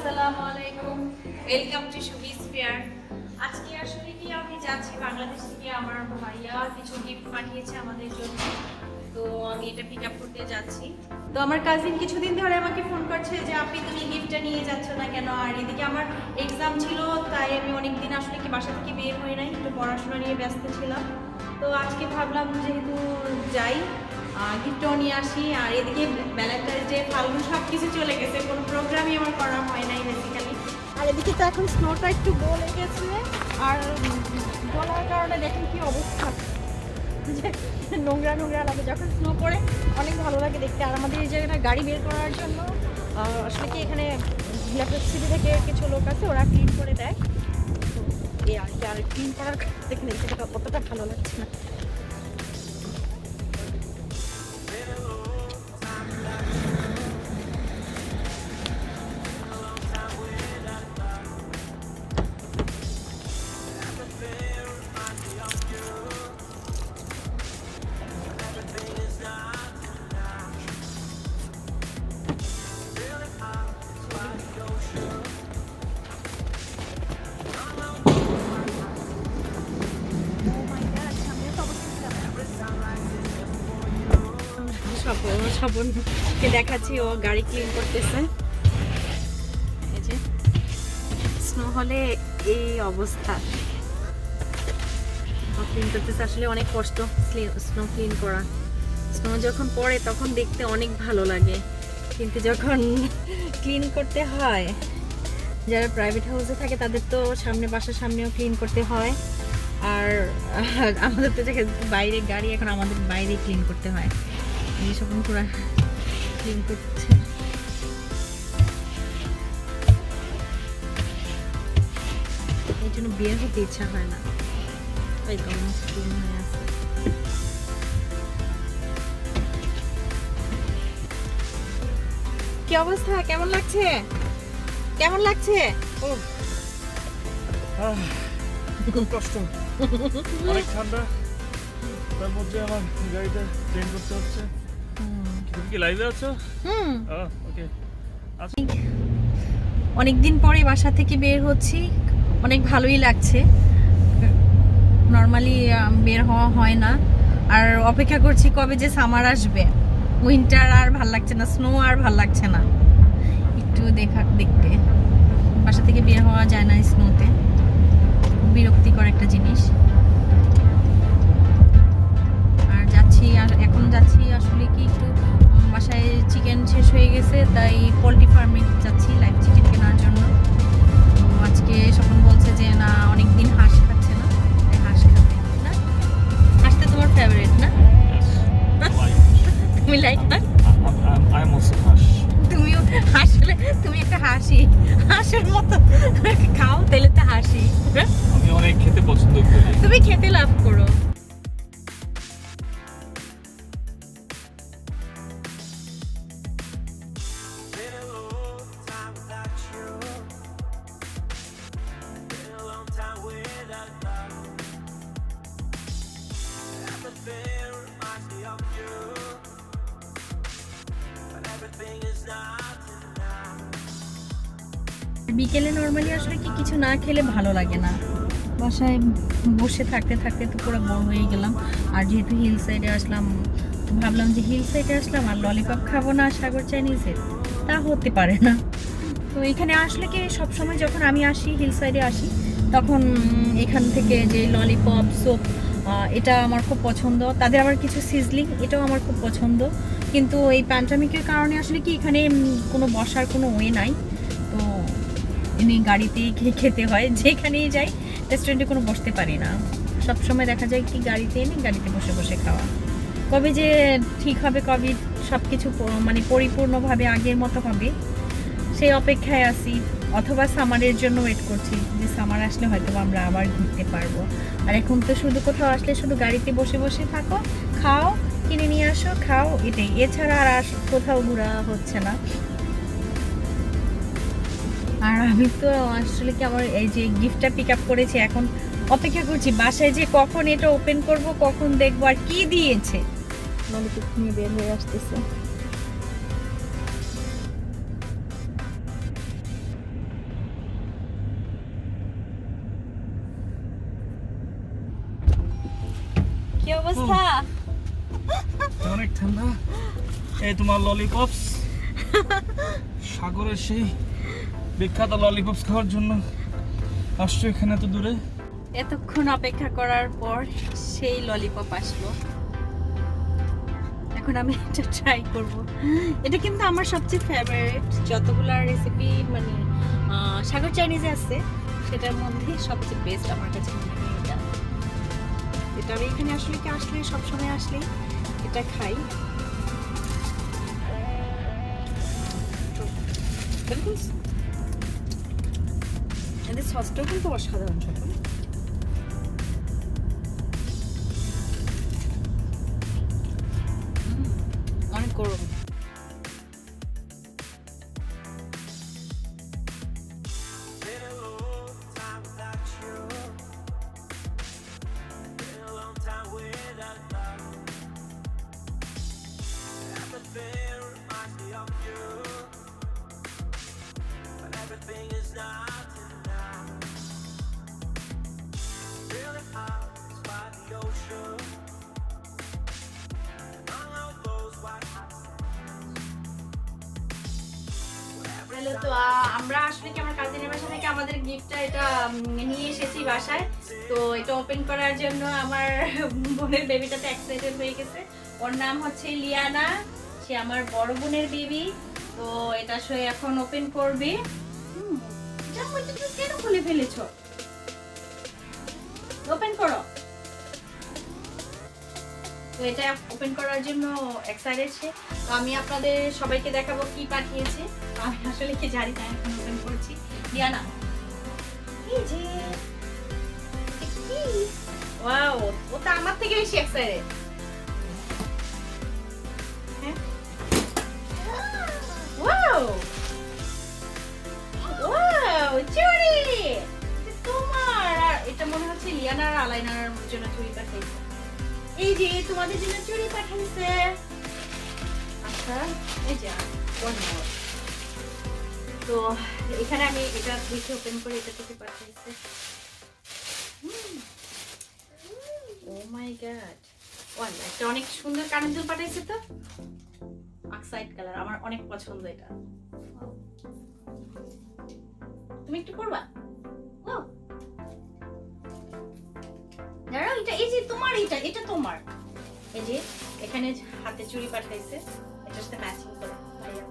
আসসালামু আলাইকুম। Welcome to শুভিস fair আজকে আসলে কি আমি যাচ্ছি বাংলাদেশ থেকে আমার ভাইয়া কিছু গিফট পাঠিয়েছে আমাদের জন্য। তো আমি এটা পিক আপ করতে যাচ্ছি। তো আমার কাজিন কিছুদিন ধরে আমাকে ফোন করছে যে, আপনি তুমি গিফটটা নিয়ে যাচ্ছ না কেন? আর এদিকে আমার এক্সাম ছিল, তাই আমি অনেক দিন আসলে কি বাসা থেকে বের হই নাই, একটু পড়াশোনা নিয়ে ব্যস্ত ছিলাম। তো আজকে ভাবলাম যেহেতু যাই গিফটও নিয়ে আসি, আর এদিকে বেলাটার যে ফাল্গুন সব কিছু চলে গেছে। কোনো প্রোগ্রামই আমার করা হয় নাই বেসিক্যালি আর এদিকে তো এখন স্নোটা একটু গলে গেছে আর গলার কারণে দেখেন কি অবস্থা। নোংরা নোংরা লাগে। যখন স্নো পড়ে, অনেক ভালো লাগে দেখতে। আর আমাদের এই জায়গাটা গাড়ি বের করার জন্য আসলে কি এখানে ইলেকট্রিসিটি থেকে কিছু লোক আছে, ওরা ক্লিন করে দেয়। তো, এই আর কি, আর ক্লিন করার দেখেন এই জায়গাটা অতটা ভালো লাগছে না। স্নো অনেক যখন পড়ে, তখন দেখতে অনেক ভালো লাগে। কিন্তু যখন ক্লিন করতে হয়, যারা প্রাইভেট হাউসে থাকে, তাদের তো সামনে বাসার সামনেও ক্লিন করতে হয়। আর, আমাদের তো বাইরে গাড়ি, এখন আমাদের বাইরে ক্লিন করতে হয়। এই সব পুরা ক্লিন করছে। এই জন্য বের হতে ইচ্ছা হয় না। এই তো ক্লিন হয়ে আছে। কি অবস্থা? কেমন লাগছে? কেমন লাগছে? ও খুব কষ্ট। অনেক ঠান্ডা। তার মধ্যে আমার গাড়িটা ট্রেন করতে হচ্ছে। কি লাইভে আছো? হুম। ওকে অনেকদিন পরে বাসা থেকে বের হচ্ছি। অনেক ভালোই লাগছে। নর্মালি বের হওয়া হয় না। আর অপেক্ষা করছি কবে যে সামার আসবে। উইন্টার আর ভালো লাগছে না স্নো আর ভালো লাগছে না। একটু দেখা দেখতে। বাসা থেকে বের হওয়া যায় না স্নোতে বিরক্তিকর একটা জিনিস। আর যাচ্ছি আর এখন যাচ্ছি আসলে কি একটু বাসায় চিকেন শেষ হয়ে গেছে, তাই পোলট্রি ফার্মে যাচ্ছি লাইভ চিকেন কেনার জন্য। আজকে স্বপন বলছে যে, না অনেক দিন বিকেলে নর্মালি আসলে কি কিছু না খেলে ভালো লাগে না। বাসায় বসে থাকতে থাকতে তো পুরো বড় হয়ে গেলাম। আর যেহেতু হিল সাইডে আসলাম, ভাবলাম যে হিল সাইডে আসলাম আর ললিপপ খাব না সাগর চাইনিজের তা হতে পারে না। তো এখানে আসলে কি সব সময় যখন আমি আসি হিল সাইডে আসি, তখন এখান থেকে যে ললিপপ সোপ এটা আমার খুব পছন্দ। তাদের আবার কিছু সিজলিং এটাও আমার খুব পছন্দ। কিন্তু এই প্যান্টামিকের কারণে আসলে কি এখানে কোনো বসার কোনো ওয়ে নাই। এমনি গাড়িতেই খেতে হয়, যেখানেই যাই রেস্টুরেন্টে কোনো বসতে পারি না। সব সময় দেখা যায় কি গাড়িতে এনে গাড়িতে বসে বসে খাওয়া। কবে যে ঠিক হবে, কবে সব কিছু মানে পরিপূর্ণভাবে আগের মতো হবে, সেই অপেক্ষায় আছি। অথবা সামারের জন্য ওয়েট করছি, যে সামার আসলে হয়তো আমরা আবার ঘুরতে পারব। আর এখন তো শুধু কোথাও আসলে শুধু গাড়িতে বসে বসে থাকো, খাও, কিনে নিয়ে আসো, খাও, এটাই। এছাড়া আর কোথাও ঘোরা হচ্ছে না। আর আমি তো আসলে কি আমার এই যে গিফটটা পিক আপ করেছি এখন অপেক্ষা করছি বাসায় যে কখন এটা ওপেন করব কখন দেখব আর কি দিয়েছে। ললিপপ নিয়ে বের হয়ে আসতেছে। কি অবস্থা? অনেক ঠান্ডা। এই তোমার ললিপপস সাগরের সেই বিখ্যাত ললিপপস খাওয়ার জন্য আসছো এখানে তো দূরে? এতক্ষণ অপেক্ষা করার পর সেই ললিপপ আসলো। এখন আমি এটা ট্রাই করব। এটা কিন্তু আমার সবচেয়ে ফেভারিট যতগুলো রেসিপি মানে সাগর চাইনিজে আছে, সেটার মধ্যে সবচেয়ে বেস্ট আমার কাছে মনে হয় এটা। এটা আমি এখানে আসলে কি আসলে, সবসময় আসলে এটা খাই। বিলকুল এদের সসটাও কিন্তু অসাধারণ ছোটো। অনেক গরম। তো আমরা আসলে কি আমার কাজিনের বাসা থেকে আমাদের গিফটটা এটা নিয়ে এসেছি বাসায়। তো এটা ওপেন করার জন্য আমার বোনের বেবিটাতে এক্সাইটেড হয়ে গেছে। ওর নাম হচ্ছে লিয়ানা। সে আমার বড় বোনের বেবি তো এটা সে এখন ওপেন করবে। কেন খুলে ফেলেছো? ওপেন করো। তো এটা ওপেন করার জন্য এক্সাইটেড তো আমি আপনাদের সবাইকে দেখাবো কি পাঠিয়েছে। আমি আসলে কি জানি না এখন ওপেন করছি। দিয়ানা এই যে ওয়াও ও তো আমার থেকে বেশি এক্সাইটেড চুড়ি এটা তোমার। আর এটা মনে হচ্ছে লিয়ানার আলাইনার জন্য চুড়ি পাঠিয়েছে এই যে, তোমাদের জন্য চুড়ি পাঠাইছে। আচ্ছা এই যে, one more. তো, এখানে আমি এটা দেখে ওপেন করে এটা থেকে পাঠিয়েছে ও মাই গড ওয়ান একটা অনেক সুন্দর কানের দুল পাঠাইছে তো। অক্সাইড কালার আমার অনেক পছন্দ এটা। তুমি একটু করবা ও দাঁড়াও এটা এই যে তোমার এটা এটা তোমার। এই যে এখানে হাতে চুড়ি পাঠাইছে এটার সাথে ম্যাচিং করে। ভাইয়া।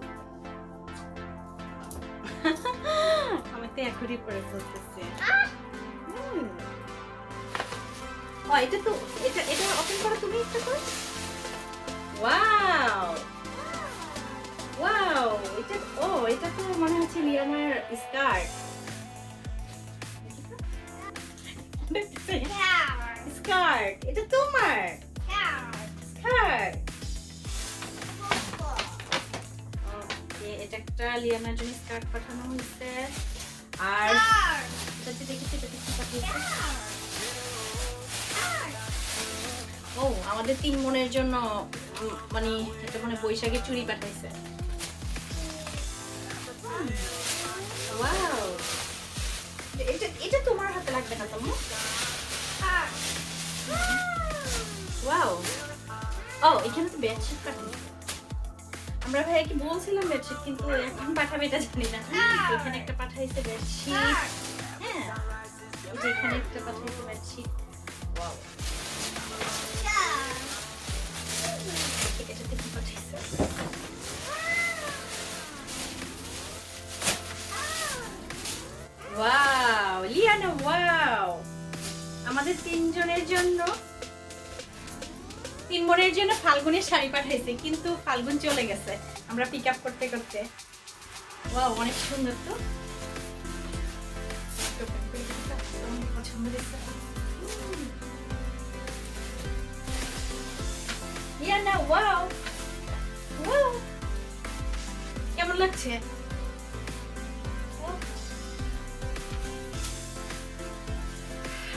আমি তো এখনই পরে ফেলতেছি। ও, এটা তো এটা এটা ওপেন করো তুমি একটা করে? ওয়াও ওয়াও এটা ও এটা তো মনে হচ্ছে লিয়ানার স্কার্ট স্কার্ট এটা তোমার স্কার্ট ওকে এটা একটা লিয়ানার জন্য স্কার্ট পাঠানো হয়েছে আর এটা দেখেছি এটা কি পাঠিয়েছে ও আমাদের তিন মনের জন্য মানে এটা মানে বৈশাখের চুড়ি পাঠাইছে। এখানে তো বেডশিট আমরা কি বলছিলাম বেডশিট কিন্তু এখন পাঠাবে এটা জানি না। এখানে একটা পাঠাইছে বেডশিট হ্যাঁ একটা পাঠাইছে বেডশিট আমাদের তিনজনের জন্য তিন বোনের জন্য ফাল্গুনের শাড়ি পাঠাইছে, কিন্তু ফাল্গুন চলে গেছে। আমরা পিক আপ করতে করতে। ওয়াও অনেক সুন্দর তো। ওয়াও কেমন লাগছে?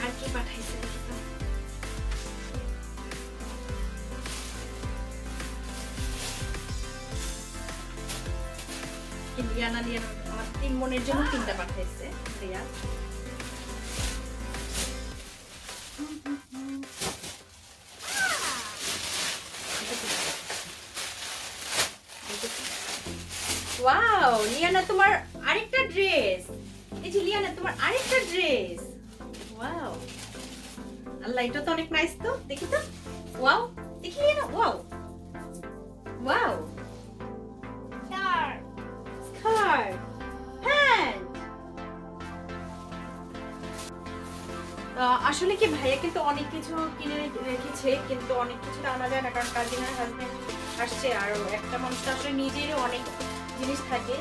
আর কি পাঠাইছে? রিয়ানা রিয়ানা আমার তিন মনের জন্য তিনটা পাঠাইছে, রিয়া। ওয়াও লিয়ানা তোমার আরেকটা ড্রেস এই যে লিয়ানা তোমার আরেকটা ড্রেস ওয়াও আল্লাহ, এটা তো অনেক নাইস তো, দেখি তো। ওয়াও দেখি লিয়ানা ওয়াও ওয়াও আসলে কি ভাইয়া কিন্তু অনেক কিছু কিনে রেখেছে, কিন্তু অনেক কিছু তো আনা যায় না, কারণ কাজিনের হাজবেন্ড আসছে, আর একটা মানুষ আসলে নিজেরও অনেক জিনিস থাকে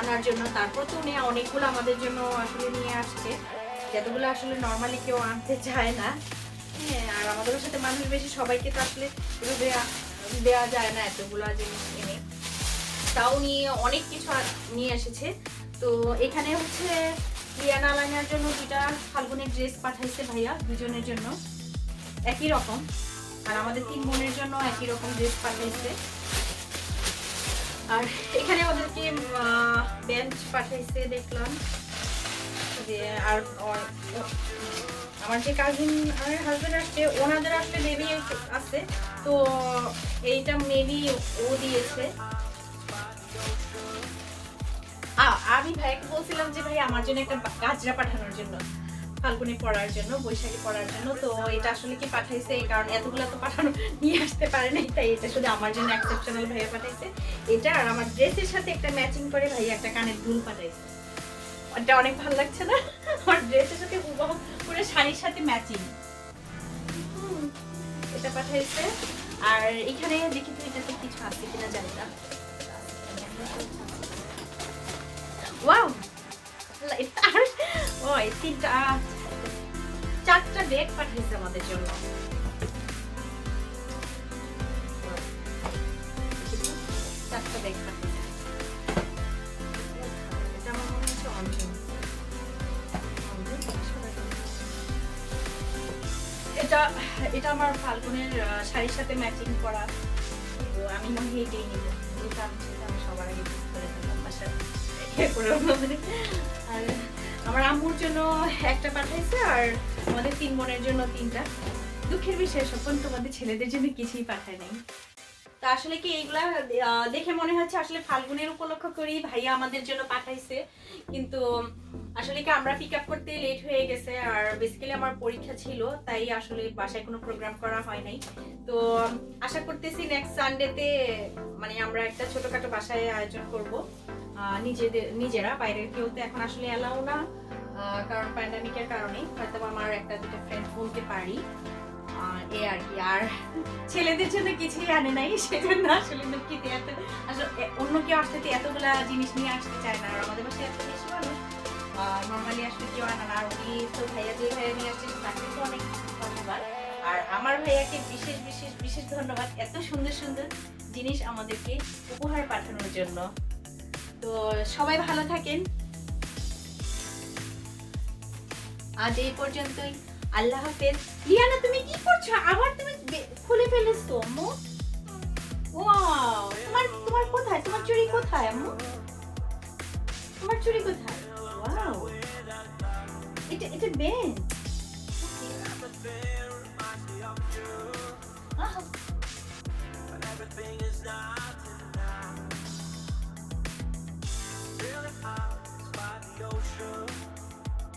আনার জন্য। তারপর তো উনি অনেকগুলো আমাদের জন্য আসলে নিয়ে আসছে, যতগুলো আসলে নর্মালি কেউ আনতে চায় না। হ্যাঁ আর আমাদের সাথে মানুষ বেশি, সবাইকে তো আসলে দেওয়া যায় না, এতগুলো জিনিস তাও নিয়ে অনেক কিছু নিয়ে এসেছে। তো এখানে হচ্ছে লিয়ানা আলাইনার জন্য দুইটা ফাল্গুনের ড্রেস পাঠাইছে ভাইয়া দুজনের জন্য। একই রকম। আর আমাদের তিন বোনের জন্য একই রকম ড্রেস পাঠাইছে। আর এখানে ওদেরকে বেঞ্চ পাঠাইছে দেখলাম। আর আমার যে কাজিন আর হাজবেন্ড আসছে, ওনাদের আসলে বেবি আছে। তো, এইটা মেবি ও দিয়েছে। আমি ভাইকে বলছিলাম যে ভাই আমার জন্য একটা গাজরা পাঠানোর জন্য, ফাল্গুনে পড়ার জন্য, বৈশাখী পড়ার জন্য। তো এটা আসলে কি পাঠাইছে? এই কারণ এতগুলো তো পাঠানো নিয়ে আসতে পারে নাই, তাই এটা শুধু আমার জন্য এক্সেপশনাল ভাইয়া পাঠাইছে। এটা আর আমার ড্রেসের সাথে একটা ম্যাচিং করে ভাইয়া একটা কানের দুল পাঠাইছে। এটা অনেক ভালো লাগছে না? আমার ড্রেসের সাথে হুবহু পুরো শাড়ির সাথে ম্যাচিং এটা পাঠাইছে। আর এখানে দেখি তো এটাতে কিছু আছে কিনা জানি না। ওয়াও আর ও এই তিনটা চারটা ব্যাগ পাঠিয়েছে আমাদের জন্য। চারটা ব্যাগ পাঠিয়েছে। এটা আমার মনে হচ্ছে অঞ্জন এটা এটা আমার ফাল্গুনের শাড়ির সাথে ম্যাচিং করা। তো আমি মনে হয় এটাই নিব আমার আম্মুর জন্য একটা পাঠাইছে আর আমাদের তিন বোনের জন্য তিনটা। দুঃখের বিষয় সপন তোমাদের ছেলেদের জন্য কিছুই পাঠায় নাই। তা আসলে কি এইগুলা দেখে মনে হচ্ছে আসলে ফাল্গুনের উপলক্ষ করেই ভাইয়া আমাদের জন্য পাঠাইছে। কিন্তু আসলে কি আমরা পিক আপ করতে লেট হয়ে গেছে আর বেসিক্যালি আমার পরীক্ষা ছিল, তাই আসলে বাসায় কোনো প্রোগ্রাম করা হয় নাই। তো আশা করতেছি নেক্সট সানডেতে মানে আমরা একটা ছোটখাটো বাসায় আয়োজন করব। নিজেদের, নিজেরা বাইরের কেউ তো এখন আসলে এলাও না কারণ প্যান্ডামিকের কারণে হয়তো আমার একটা দুটো ফ্রেন্ড বলতে পারি। এ আর কি। আর ছেলেদের জন্য কিছুই আনে নাই, সেজন্য আসলে দুঃখিত এত আসলে অন্য কেউ আসতে এতগুলা জিনিস নিয়ে আসতে চায় না, আর আমাদের বাসায় এত বেশি মানুষ নর্মালি আসলে কেউ আনে না। আর উনি তো ভাইয়া যে ভাইয়া নিয়ে আসছে, তাকে তো অনেক ধন্যবাদ। আর আমার ভাইয়াকে বিশেষ বিশেষ বিশেষ ধন্যবাদ। এত সুন্দর সুন্দর জিনিস আমাদেরকে উপহার পাঠানোর জন্য। তো সবাই ভালো থাকেন। আজ এই পর্যন্তই। আল্লাহ হাফেজ। লিয়ানা, তুমি কি করছ? আবার তুমি খুলে ফেলেছো, আম্মু? তোমার তোমার কোথায়? তোমার চুড়ি কোথায়, আম্মু? তোমার চুড়ি কোথায়? এটা এটা bench. Everything is not by the ocean.